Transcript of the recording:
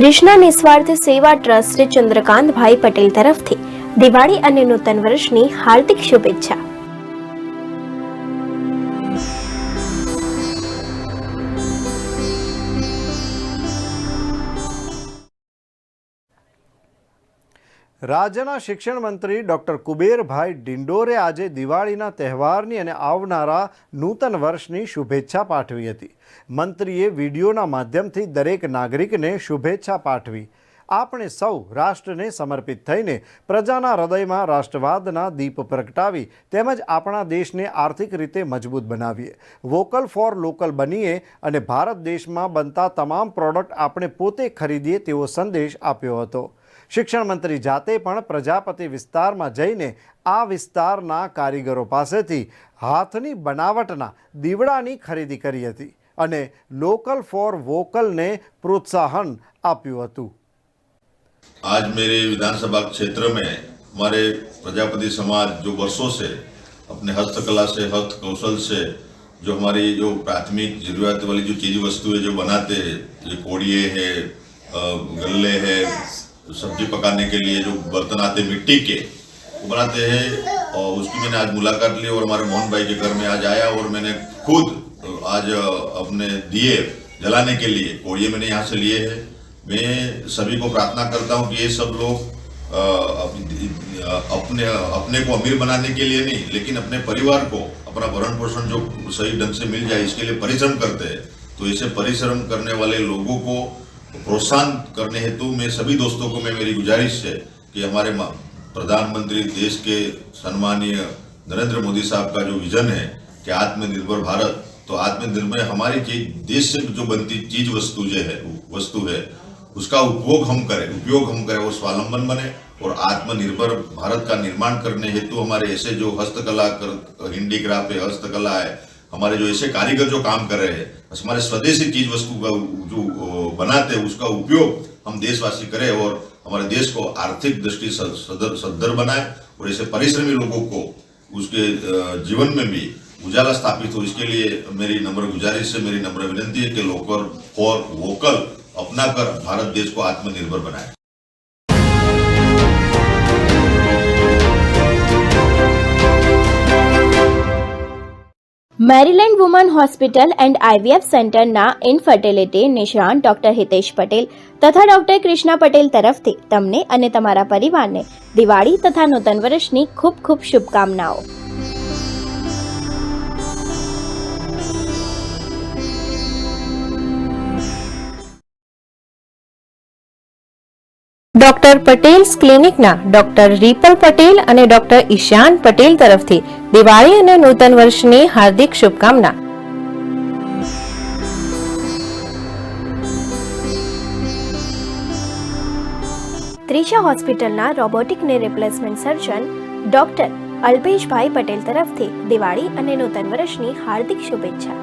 કૃષ્ણા નિસ્વાર્થ સેવા ટ્રસ્ટ ચંદ્રકાંતભાઈ પટેલ તરફથી દિવાળી અને નૂતન વર્ષની હાર્દિક શુભેચ્છા. રાજ્યના શિક્ષણ મંત્રી ડૉક્ટર કુબેરભાઈ ડિંડોરે આજે દિવાળીના તહેવારની અને આવનારા નૂતન વર્ષની શુભેચ્છા પાઠવી હતી. મંત્રીએ વિડીયોના માધ્યમથી દરેક નાગરિકને શુભેચ્છા પાઠવી. આપણે સૌ રાષ્ટ્રને સમર્પિત થઈને પ્રજાના હૃદયમાં રાષ્ટ્રવાદના દીપ પ્રગટાવી તેમજ આપણા દેશને આર્થિક રીતે મજબૂત બનાવીએ. વોકલ ફોર લોકલ બનીએ અને ભારત દેશમાં બનતા તમામ પ્રોડક્ટ આપણે પોતે ખરીદીએ તેવો સંદેશ આપ્યો હતો. શિક્ષણ મંત્રી જાતે પણ પ્રજાપતિ વિસ્તારમાં જઈને આ વિસ્તારના કારીગરો પાસેથી હાથની બનાવટના દીવડાની ખરીદી કરી હતી અને લોકલ ફોર વોકલને પ્રોત્સાહન આપ્યું હતું आज मेरे विधानसभा क्षेत्र में हमारे प्रजापति समाज जो वर्षों से अपने हस्तकला से हस्त कौशल से जो हमारी जो प्राथमिक जरूरत वाली जो चीज वस्तुएं जो बनाते हैं ये कोड़िए है अ, गल्ले है सब्ज़ी पकाने के लिए जो बर्तन आते मिट्टी के, वो बनाते हैं और उसकी मैंने आज मुलाकात ली और हमारे मोहन भाई के घर में आज आया और मैंने खुद आज अपने दिए जलाने के लिए कोड़िए मैंने यहाँ से लिए हैं। मैं सभी को प्रार्थना करता हूँ कि ये सब लोग अपने अपने को अमीर बनाने के लिए नहीं, लेकिन अपने परिवार को, अपना भरण पोषण जो सही ढंग से मिल जाए, इसके लिए परिश्रम करते हैं। तो इसे परिश्रम करने वाले लोगों को प्रोत्साहन करने हेतु मैं सभी दोस्तों को मैं मेरी गुजारिश है कि हमारे मा- प्रधानमंत्री देश के सम्मानीय नरेंद्र मोदी साहब का जो विजन है कि आत्मनिर्भर भारत तो आत्मनिर्भर हमारी चीज देश से जो बनती चीज वस्तु जो है वस्तु है उसका उपभोग हम करें उपयोग हम करें और स्वावलंबन बने और आत्मनिर्भर भारत का निर्माण करने हेतु हमारे ऐसे जो हस्तकला कर हिंडीक्राफ्ट है हस्तकला है हमारे जो ऐसे कारीगर जो काम कर रहे हैं, हमारे स्वदेशी चीज़ वस्तु का जो बनाते हैं, उसका उपयोग हम देशवासी करें और हमारे देश को आर्थिक दृष्टि सदर बनाए और ऐसे परिश्रमी लोगों को उसके जीवन में भी उजाला स्थापित हो। इसके लिए मेरी नम्र गुजारिश है, मेरी नम्र विनती है कि लोकल फॉर वोकल अपनाकर भारत देश को आत्मनिर्भर बनाए। Maryland woman hospital and IVF સેન્ટરના ઇન્ફર્ટિલિટી નિષ્ણાંત ડોક્ટર હિતેશ પટેલ તથા ડોક્ટર કૃષ્ણા પટેલ તરફથી તમને અને તમારા પરિવારને દિવાળી તથા નૂતન વર્ષની ખૂબ ખૂબ શુભકામનાઓ. ડોક્ટર પટેલ્સ ક્લિનિકના ડોક્ટર રીપલ પટેલ અને ડોક્ટર ઈશાન પટેલ તરફથી દિવાળી અને નૂતન વર્ષની હાર્દિક શુભકામના. ત્રીજા હોસ્પિટલના robotic knee replacement surgeon doctor Alpeshbhai Patel તરફથી દિવાળી અને નૂતન વર્ષની હાર્દિક શુભેચ્છા.